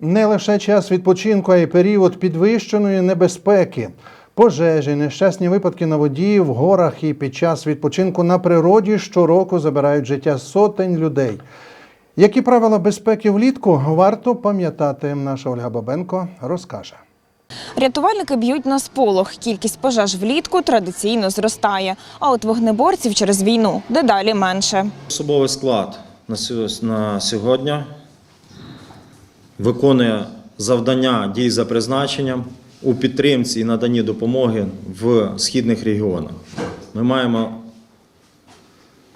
Не лише час відпочинку, а й період підвищеної небезпеки. Пожежі, нещасні випадки на воді, в горах і під час відпочинку на природі щороку забирають життя сотень людей. Які правила безпеки влітку варто пам'ятати? Наша Ольга Бабенко розкаже. Рятувальники б'ють на сполох. Кількість пожеж влітку традиційно зростає. А от вогнеборців через війну дедалі менше. Особовий склад на сьо- сьогодні виконує завдання дій за призначенням у підтримці і наданні допомоги в східних регіонах. Ми маємо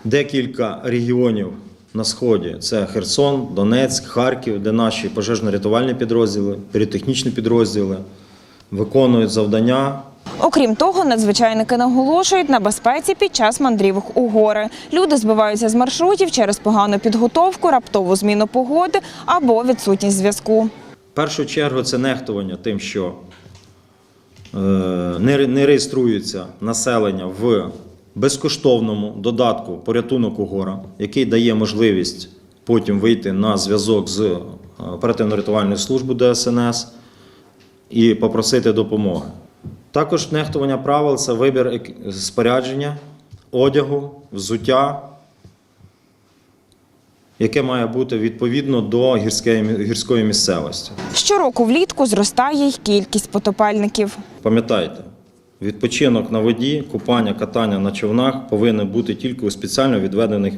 декілька регіонів на сході: це Херсон, Донецьк, Харків, де наші пожежно-рятувальні підрозділи, піротехнічні підрозділи виконують завдання Окрім того, надзвичайники наголошують на безпеці під час мандрівок у гори. Люди збиваються з маршрутів через погану підготовку, раптову зміну погоди або відсутність зв'язку. В першу чергу це нехтування тим, що е, не, реєструється населення в безкоштовному додатку порятунок у гора, який дає можливість потім вийти на зв'язок з е, оперативно-рятувальною службою ДСНС і попросити допомоги. Також нехтування правил це вибір спорядження, одягу, взуття, яке має бути відповідно до гірської, місцевості. Щороку влітку зростає й кількість потопельників. Пам'ятайте, відпочинок на воді, купання, катання на човнах повинні бути тільки у спеціально відведених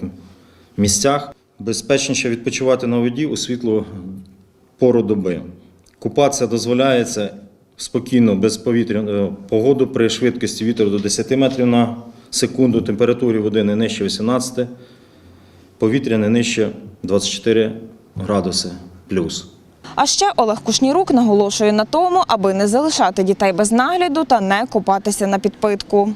місцях. Безпечніше відпочивати на воді у світлу пору доби. Купатися дозволяється спокійно, без повітря погоду при швидкості вітру до 10 метрів на секунду, температурі води не нижче 18, повітря не нижче 24 градуси плюс. А ще Олег Кушнірук наголошує на тому, аби не залишати дітей без нагляду та не купатися на підпитку.